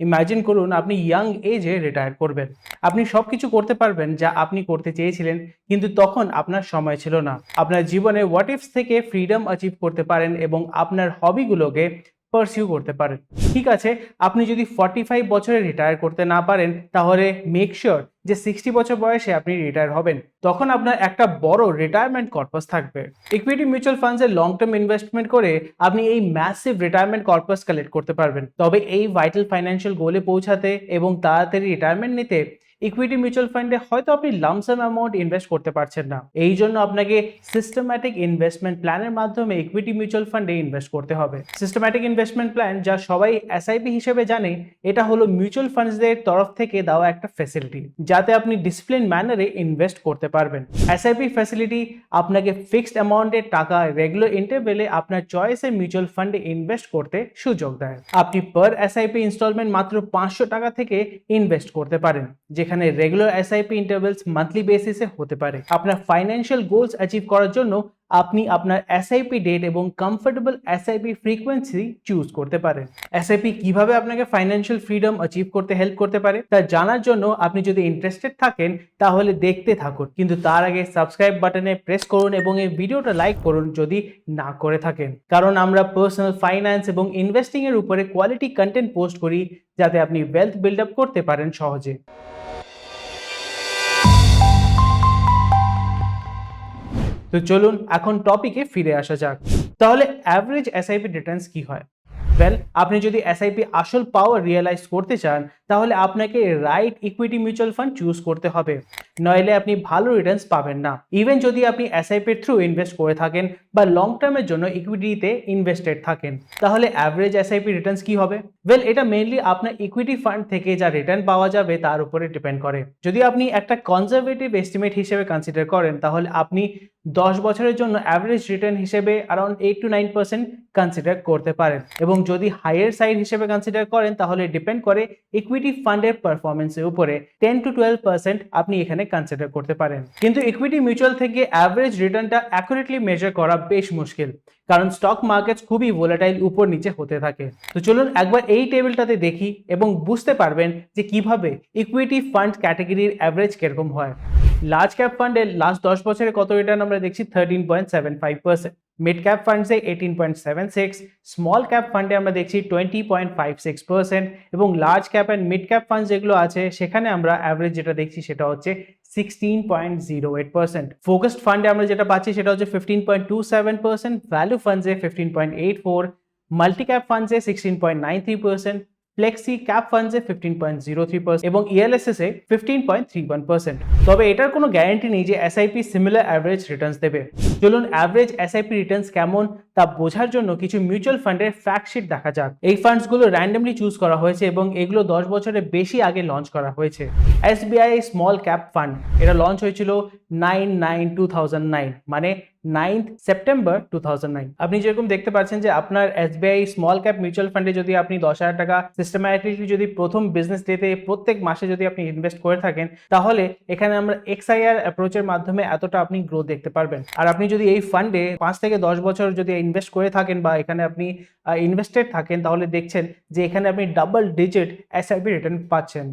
Imagine করুন, আপনি young এজে রিটায়ার করবেন। আপনি সব কিছু করতে পারবেন যা আপনি করতে চেয়েছিলেন, কিন্তু তখন আপনার সময় ছিল না। আপনার জীবনে হোয়াট ইফস থেকে ফ্রিডম অ্যাচিভ করতে পারেন এবং আপনার হবিগুলোকে পারসিউ করতে পারেন। ঠিক আছে, আপনি যদি ফর্টি ফাইভ বছরে রিটায়ার করতে না পারেন, তাহলে মেক শিওর যে সিক্সটি বছর বয়সে আপনি রিটায়ার হবেন, তখন আপনার একটা বড় রিটায়ারমেন্ট কর্পাস থাকবে। ইকুইটি মিউচুয়াল ফান্ডসে লং টার্ম ইনভেস্টমেন্ট করে আপনি এই ম্যাসিভ রিটায়ারমেন্ট কর্পাস কালেক্ট করতে পারবেন। তবে এই ভাইটাল ফাইন্যান্সিয়াল গোলে পৌঁছাতে এবং তাড়াতাড়ি রিটায়ারমেন্ট নিতে ইকুইটি মিউচুয়াল ফান্ডে হয়তো আপনি লামসাম অ্যামাউন্ট ইনভেস্ট করতে পারছেন না। এই জন্য আপনাকে সিস্টেম্যাটিক ইনভেস্টমেন্ট প্ল্যানের মাধ্যমে ইকুইটি মিউচুয়াল ফান্ডে ইনভেস্ট করতে হবে। সিস্টেম্যাটিক ইনভেস্টমেন্ট প্ল্যান যা সবাই এসআইপি হিসেবে জানে, এটা হলো মিউচুয়াল ফান্ডসদের তরফ থেকে দেওয়া একটা ফ্যাসিলিটি যাতে আপনি ডিসিপ্লিন ম্যানারে ইনভেস্ট করতে পারবেন। এসআইপি ফ্যাসিলিটি আপনাকে ফিক্সড অ্যামাউন্টের টাকা রেগুলার ইন্টারভেলে আপনার চয়েসে মিউচুয়াল ফান্ডে ইনভেস্ট করতে সুযোগ দেয়। আপনি পার এসআইপি ইনস্টলমেন্ট মাত্র পাঁচশো টাকা থেকে ইনভেস্ট করতে পারেন যেখানে রেগুলার এসআইপি ইন্টারভেলস মান্থলি বেসিসে হতে পারে। আপনার ফাইন্যান্সিয়াল গোলস অ্যাচিভ করার জন্য আপনি আপনার এসআইপি ডেট এবং কমফোর্টেবল এসআইপি ফ্রিকোয়েন্সি চুজ করতে পারেন। এসআইপি কীভাবে আপনাকে ফাইন্যান্সিয়াল ফ্রিডম অ্যাচিভ করতে হেল্প করতে পারে তা জানার জন্য আপনি যদি ইন্টারেস্টেড থাকেন তাহলে দেখতে থাকুন। কিন্তু তার আগে সাবস্ক্রাইব বাটনে প্রেস করুন এবং এই ভিডিওটা লাইক করুন যদি না করে থাকেন। কারণ আমরা পার্সোনাল ফাইন্যান্স এবং ইনভেস্টিং এর উপরে কোয়ালিটি কন্টেন্ট পোস্ট করি যাতে আপনি ওয়েলথ বিল্ড আপ করতে পারেন সহজে। তো চলুন এখন টপিকে ফিরে আসা যাক। তাহলে অ্যাভারেজ এসআইপি রিটার্নস কি হয়? ওয়েল আপনি যদি এসআইপি আসল পাওয়ার রিয়েলাইজ করতে চান, তাহলে আপনাকে right equity mutual fund choose করতে হবে। নইলে আপনি ভালো রিটার্নস পাবেন না। ইভেন যদি আপনি এসআইপির থ্রু ইনভেস্ট করে থাকেন বা লং টার্মের জন্য ইকুইটিতে ইনভেস্টেড থাকেন, তাহলে অ্যাভারেজ এসআইপি রিটার্নস কি হবে? ওয়েল এটা মেইনলি আপনার ইকুইটি ফান্ড থেকে যা রিটার্ন পাওয়া যাবে তার উপরে ডিপেন্ড করে। যদি আপনি একটা কনজারভেটিভ এস্টিমেট হিসেবে কনসিডার করেন, তাহলে আপনি দশ বছরের জন্য অ্যাভারেজ রিটার্ন হিসেবে around eight to nine percent consider করতে পারেন। এবং যদি হায়ার সাইড হিসেবে কনসিডার করেন, তাহলে ডিপেন্ড করে ইকুইটি ফান্ডের পারফরমেন্সের উপরে টেন টু টুয়েলভ পার্সেন্ট আপনি এখানে কনসিডার করতে পারেন। কিন্তু ইকুইটি মিউচুয়াল থেকে অ্যাভারেজ রিটার্নটা অ্যাকুরেটলি মেজার করা বেশ মুশকিল, কারণ স্টক মার্কেট খুবই ভোলাটাইল উপর নিচে হতে থাকে। তো চলুন একবার এই টেবিলটাতে দেখি এবং বুঝতে পারবেন যে কীভাবে ইকুইটি ফান্ড ক্যাটাগরির অ্যাভারেজ কীরকম হয়। লার্জ ক্যাপ ফান্ডের লাস্ট দশ বছরে কত রিটার্ন আমরা দেখছি? Thirteen point seven five percent mid cap ফান্ডসে eighteen point seven six small cap ফান্ডে আমরা দেখছি twenty point five six percent এবং large cap and mid cap fund যেগুলো আছে, সেখানে আমরা অ্যাভারেজ যেটা দেখছি সেটা হচ্ছে sixteen point zero eight percent focused ফান্ডে আমরা যেটা পাচ্ছি সেটা হচ্ছে fifteen point two seven percent value ফান্ডসে fifteen point eight four multi cap ফান্ডসে sixteen point nine three percent flexi cap ফান্ডসে fifteen point zero three percent এবং ELSS fifteen point three one percent তবে এটার কোনো গ্যারান্টি নেই যে SIP similar average Returns দেবে। চলুন average SIP Returns কেমন তা বোঝার জন্য কিছু মিউচুয়াল ফান্ডের ফ্যাক্ট শিট দেখা যাক। এই ফান্ডসগুলো র্যান্ডমলি চুজ করা হয়েছে এবং এগুলো দশ বছরের বেশি আগে লঞ্চ করা হয়েছে। এসবিআই স্মল ক্যাপ ফান্ড এটা লঞ্চ হয়েছিল nine nine two thousand nine মানে নাইন্থ সেপ্টেম্বর টু থাউজেন্ড আপনি যেরকম দেখতে পাচ্ছেন যে আপনার এসবিআই স্মল ক্যাপ মিউচুয়াল ফান্ডে যদি আপনি দশ হাজার টাকা সিস্টেম্যাটিকলি যদি প্রথম বিজনেস ডেতে প্রত্যেক মাসে যদি আপনি ইনভেস্ট করে থাকেন, তাহলে এখানে আমরা এক্সআইআর অ্যাপ্রোচের মাধ্যমে এতটা আপনি গ্রোথ দেখতে পারবেন। আর আপনি যদি এই ফান্ডে পাঁচ থেকে দশ বছর যদি ইনভেস্ট করে থাকেন বা এখানে আপনি ইনভেস্টেড থাকেন, তাহলে দেখছেন যে এখানে আপনি ডাবল ডিজিট এসআইপি রিটার্ন পাচ্ছেন।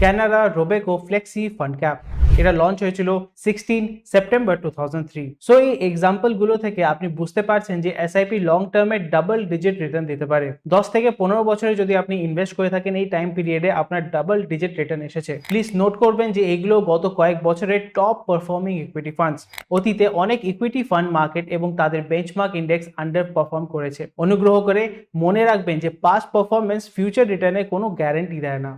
Canara Robeco flexi fund cap এটা লঞ্চ হয়েছিল sixteen September two thousand three so এই এক্সাম্পলগুলো থেকে আপনি বুঝতে পারছেন যে এসআইপি লং টার্মে ডাবল ডিজিট রিটার্ন দিতে পারে। দশ থেকে পনেরো বছরে যদি আপনি ইনভেস্ট করে থাকেন, এই টাইম পিরিয়ডে আপনার ডাবল ডিজিট রিটার্ন এসেছে। প্লিজ নোট করবেন যে এগুলো গত কয়েক বছরের টপ পারফর্মিং ইকুইটি ফান্ডস অতীতে অনেক ইকুইটি ফান্ড মার্কেট এবং তাদের বেঞ্চমার্ক ইন্ডেক্স আন্ডার পারফর্ম করেছে। অনুগ্রহ করে মনে রাখবেন যে পাস্ট পারফরমেন্স ফিউচার রিটার্নে কোনো গ্যারেন্টি দেয় না।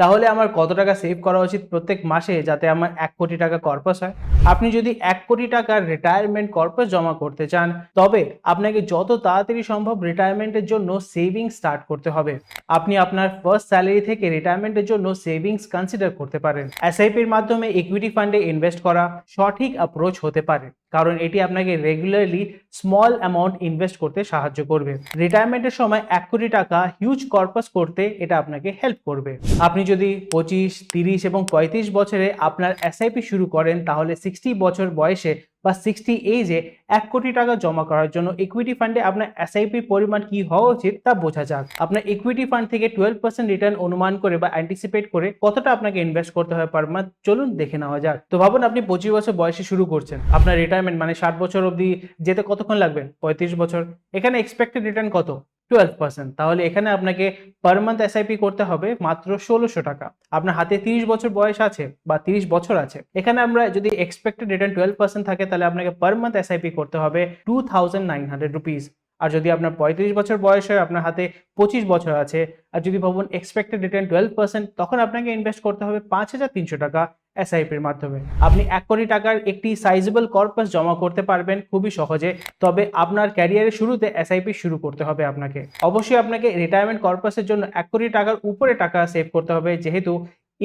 তাহলে আমার কত টাকা সেভ করা উচিত প্রত্যেক মাসে যাতে আমার এক কোটি টাকা কর্পাস হয়? আপনি যদি এক কোটি টাকার রিটায়ারমেন্ট কর্পাস জমা করতে চান, তবে আপনাকে যত তাড়াতাড়ি সম্ভব রিটায়ারমেন্টের জন্য সেভিং স্টার্ট করতে হবে। আপনি আপনার ফার্স্ট স্যালারি থেকে রিটায়ারমেন্টের জন্য সেভিংস কনসিডার করতে পারেন। এসআইপির মাধ্যমে ইকুইটি ফান্ডে ইনভেস্ট করা সঠিক অ্যাপ্রোচ হতে পারে, কারণ এটি আপনাকে রেগুলারলি স্মল অ্যামাউন্ট ইনভেস্ট করতে সাহায্য করবে। রিটায়ারমেন্টের সময় এক কোটি টাকা হিউজ কর্পাস করতে এটা আপনাকে হেল্প করবে। আপনি যদি পঁচিশ, তিরিশ এবং পঁয়ত্রিশ বছরে আপনার এসআইপি শুরু করেন, তাহলে সিক্সটি বছর বয়সে বা সিক্সটি এইজে এক কোটি টাকা জমা করার জন্য ইকুইটি ফান্ডে আপনার এসআইপির পরিমাণ কি হওয়া উচিত তা বোঝা যাক। আপনার ইকুইটি ফান্ড থেকে টুয়েলভ পার্সেন্ট রিটার্ন অনুমান করে বা অ্যান্টিসিপেট করে কতটা আপনাকে ইনভেস্ট করতে হবে পার মান্থ চলুন দেখে নেওয়া যাক। তো ভাবুন আপনি পঁচিশ বছর বয়সে শুরু করছেন। আপনার রিটায়ারমেন্ট মানে ষাট বছর অবধি যেতে কতক্ষণ লাগবে? পঁয়ত্রিশ বছর। এখানে এক্সপেক্টেড রিটার্ন কত? টুয়েলভ পার্সেন্ট তাহলে এখানে আপনাকে পার মান্থ এসআইপি করতে হবে মাত্র ষোলোশো টাকা। আপনার হাতে তিরিশ বছর বয়স আছে বা তিরিশ বছর আছে, এখানে আমরা যদি এক্সপেক্টেড রিটার্ন টুয়েলভ পার্সেন্ট থাকে, তাহলে আপনাকে পার মান্থ এসআইপি করতে হবে two thousand nine hundred rupees আর যদি আপনার পঁয়ত্রিশ বছর বয়স হয়, আপনার হাতে পঁচিশ বছর আছে, আর যদি ভাবুন এক্সপেক্টেড রিটার্ন টুয়েলভ পার্সেন্ট তখন আপনাকে ইনভেস্ট করতে হবে পাঁচ হাজার তিনশো টাকা। এসআইপির মাধ্যমে। আপনি এক কোটি টাকার একটি সাইজেবল কর্পাস জমা করতে পারবেন খুবই সহজে, তবে আপনার ক্যারিয়ারের শুরুতে এসআইপি শুরু করতে হবে আপনাকে। অবশ্যই আপনাকে রিটায়ারমেন্ট কর্পাসের জন্য এক কোটি টাকার উপরে টাকা সেভ করতে হবে, যেহেতু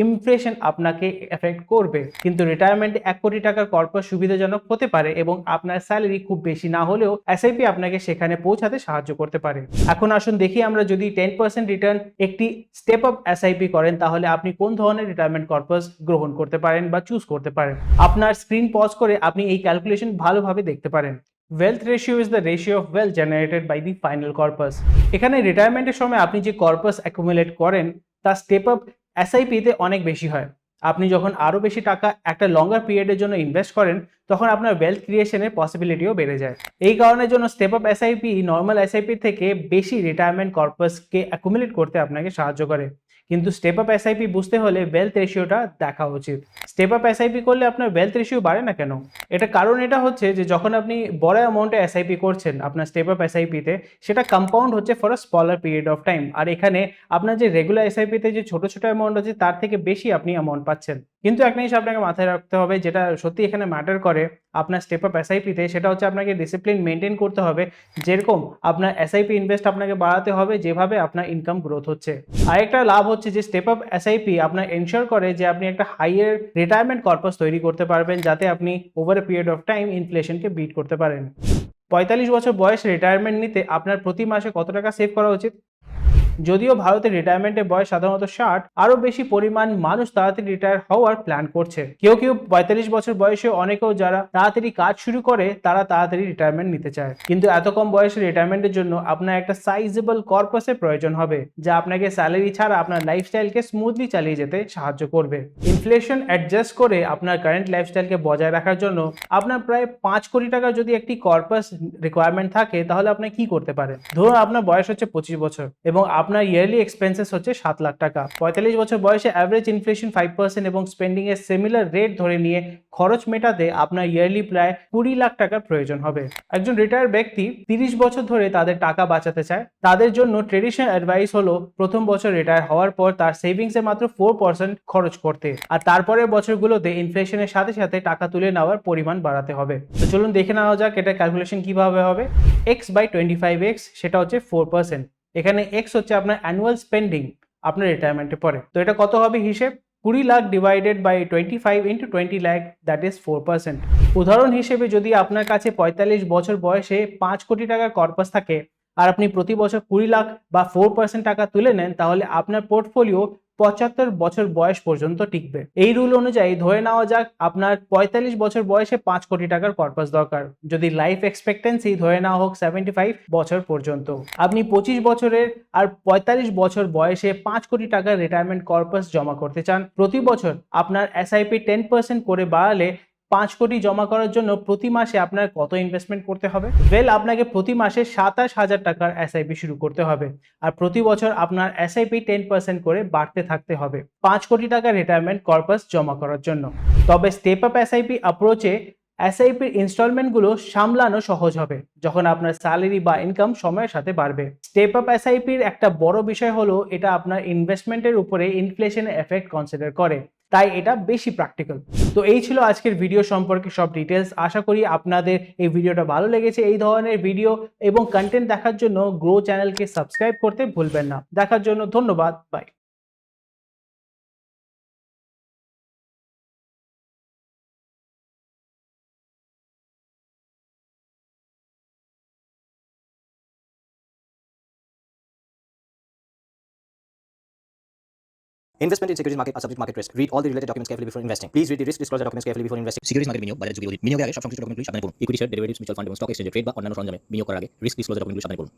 ইনফ্লেশন আপনাকে এফেক্ট করবে। কিন্তু রিটায়ারমেন্টে এক কোটি টাকার কর্পাস সুবিধাজনক হতে পারে এবং আপনার স্যালারি খুব বেশি না হলেও এসআইপি আপনাকে সেখানে পৌঁছাতে সাহায্য করতে পারে। এখন আসুন দেখি আমরা যদি টেন পার্সেন্ট রিটার্ন একটি স্টেপ আপ এসআইপি করেন, তাহলে আপনি কোন ধরনের রিটায়ারমেন্ট কর্পাস গ্রহণ করতে পারেন বা চুজ করতে পারেন? আপনার স্ক্রিন পজ করে আপনি এই ক্যালকুলেশন ভালোভাবে দেখতে পারেন। Wealth ratio is the ratio of wealth generated by the final corpus এখানে রিটায়ারমেন্টের সময় আপনি যে কর্পাস অ্যাকুমুলেট করেন, তা স্টেপ আপ এসআইপিতে অনেক বেশি হয়। আপনি যখন আরও বেশি টাকা একটা লঙ্গার পিরিয়ডের জন্য ইনভেস্ট করেন, তখন আপনার ওয়েলথ ক্রিয়েশনের পসিবিলিটিও বেড়ে যায়। এই কারণের জন্য step up SIP normal SIP থেকে বেশি রিটায়ারমেন্ট কর্পাসকে অ্যাকুমুলেট করতে আপনাকে সাহায্য করে। কিন্তু স্টেপ আপ এসআইপি বুঝতে হলে ওয়েলথ রেশিওটা দেখা উচিত। স্টেপ আপ এসআইপি করলে আপনার ওয়েলথ রেশিও বাড়ে না কেন? এটা কারণ এটা হচ্ছে যে যখন আপনি বড় অ্যামাউন্টে এসআইপি করছেন, আপনার স্টেপ আপ এসআইপিতে সেটা কম্পাউন্ড হচ্ছে for a smaller period of time আর এখানে আপনার যে রেগুলার এসআইপিতে যে ছোটো ছোটো অ্যামাউন্ট আছে, তার থেকে বেশি আপনি অ্যামাউন্ট পাচ্ছেন। কিন্তু একটা জিনিস আপনাকে মাথায় রাখতে হবে, যেটা সত্যি এখানে ম্যাটার করে আপনার স্টেপ আপ এসআইপিতে সেটা হচ্ছে আপনাকে ডিসিপ্লিন মেনটেন করতে হবে। যেরকম আপনার এসআইপি ইনভেস্ট আপনাকে বাড়াতে হবে, যেভাবে আপনার ইনকাম গ্রোথ হচ্ছে। আরেকটা লাভ হচ্ছে যে step up S I P আপনার এনশোর করে যে আপনি একটা হাইয়ার রিটায়ারমেন্ট কর্পাস তৈরি করতে পারবেন, যাতে আপনি over a period of time ইনফ্লেশনকে beat করতে পারেন। পঁয়তাল্লিশ বছর বয়স রিটায়ারমেন্ট নিতে আপনার প্রতি মাসে কত টাকা সেভ করা উচিত? যদিও ভারতের রিটায়ারমেন্টের বয়স সাধারণত ষাট, আরও বেশি পরিমাণ মানুষ তাড়াতাড়ি রিটায়ার হওয়ার প্ল্যান করছে। কেউ কেউ পঁয়তাল্লিশ বছর বয়সে অনেকেও যারা তাড়াতাড়ি কাজ শুরু করে, তারা তাড়াতাড়ি রিটায়ারমেন্ট নিতে চায়। কিন্তু এত কম বয়সে রিটায়ারমেন্টের জন্য আপনার একটা সাইজেবল কর্পাসের প্রয়োজন হবে, যা আপনাকে স্যালারি ছাড়া আপনার লাইফস্টাইলকে স্মুথলি চালিয়ে যেতে সাহায্য করবে। ইনফ্লেশন অ্যাডজাস্ট করে আপনার কারেন্ট লাইফস্টাইলকে বজায় রাখার জন্য আপনার প্রায় পাঁচ কোটি টাকা যদি একটি কর্পাস রিকোয়ারমেন্ট থাকে, তাহলে আপনি কি করতে পারেন? ধরুন আপনার বয়স হচ্ছে পঁচিশ বছর এবং আপনার ইয়ারলি এক্সপেন্সেস হচ্ছে সাত লাখ টাকা। পঁয়তাল্লিশ বছর বয়সে অ্যাভারেজ ইনফ্লেশন ফাইভ পার্সেন্ট এবং স্পেন্ডিং এর সিমিলার রেট ধরে নিয়ে খরচ মেটাতে আপনার ইয়ারলি প্রায় কুড়ি লাখ টাকার প্রয়োজন হবে। একজন রিটায়ার ব্যক্তি তিরিশ বছর ধরে তাদের টাকা বাঁচাতে চায়। তাদের জন্য ট্রেডিশনাল অ্যাডভাইস হলো প্রথম বছর রিটায়ার হওয়ার পর তার সেভিংসে মাত্র ফোর পার্সেন্ট খরচ করতে আর তারপরের বছরগুলোতে ইনফ্লেশনের সাথে সাথে টাকা তুলে নেওয়ার পরিমাণ বাড়াতে হবে। তো চলুন দেখে নেওয়া যাক এটা ক্যালকুলেশন কীভাবে হবে। X by twenty five X সেটা হচ্ছে ফোর পার্সেন্ট এখানে এক্স হচ্ছে আপনার অ্যানুয়াল স্পেন্ডিং আপনার রিটায়ারমেন্টে পরে তো এটা কত হবে হিসেব? কুড়ি lakh divided by twenty five into twenty lakh that is four percent উদাহরণ হিসেবে যদি আপনার কাছে পঁয়তাল্লিশ বছর বয়সে পাঁচ কোটি টাকার কর্পাস থাকে, আর আপনি প্রতি বছর কুড়ি লাখ বা ফোর পার্সেন্ট টাকা তুলে নেন, তাহলে আপনার পোর্টফোলিও পঁচাত্তর বছর বয়স পর্যন্ত টিকবে। এই রুল অনুযায়ী ধরে নেওয়া যাক, আপনার পঁয়তাল্লিশ বছর বয়সে পাঁচ কোটি টাকার কর্পাস দরকার। যদি লাইফ এক্সপেক্টেন্সি ধরে নেওয়া হোক সেভেন্টি ফাইভ বছর পর্যন্ত। আপনি পঁচিশ বছরের আর পঁয়তাল্লিশ বছর বয়সে পাঁচ কোটি টাকার রিটায়ারমেন্ট কর্পাস জমা করতে চান। প্রতি বছর আপনার এসআইপি টেন পার্সেন্ট করে বাড়ালে পাঁচ কোটি জমা করার জন্য প্রতি মাসে আপনার কত ইনভেস্টমেন্ট করতে হবে? ওয়েল আপনাকে প্রতি মাসে সাতাশ হাজার টাকার এসআইপি শুরু করতে হবে আর প্রতি বছর আপনার এসআইপি টেন পার্সেন্ট করে বাড়তে থাকতে হবে। পাঁচ কোটি টাকার রিটায়ারমেন্ট কর্পাস জমা করার জন্য। তবে স্টেপ আপ এসআইপি অ্যাপ্রোচে এসআইপির ইনস্টলমেন্টগুলো সামলানো সহজ হবে, যখন আপনার স্যালারি বা ইনকাম সময়ের সাথে বাড়বে। স্টেপ আপ এসআইপির একটা বড় বিষয় হলো, এটা আপনার ইনভেস্টমেন্টের উপরে ইনফ্লেশনের এফেক্ট কনসিডার করে। তাই এটা বেশি প্র্যাকটিক্যাল তো এই ছিল আজকের ভিডিও সম্পর্কে সব ডিটেলস আশা করি আপনাদের এই ভিডিওটা ভালো লেগেছে। এই ধরনের ভিডিও এবং কন্টেন্ট দেখার জন্য গ্রো চ্যানেলকে সাবস্ক্রাইব করতে ভুলবেন না। দেখার জন্য ধন্যবাদ। Bye Investment in securities market are subject to market risk. Read all the related documents carefully before investing. Please read the risk disclosure documents carefully before investing. Securities market বিনিয়োগ বাজারে ঝুঁকি অধিক বিনিয়োগের আগে সব সংশ্লিষ্ট ডকুমেন্টগুলি সাবধানে পড়ুন equity share derivatives mutual fund এবং স্টক এক্সচেঞ্জে ট্রেড বা অন্যান্য সরঞ্জামে বিনিয়োগ করার আগে রিস্ক ডিসক্লোজার ডকুমেন্টগুলি সাবধানে পড়ুন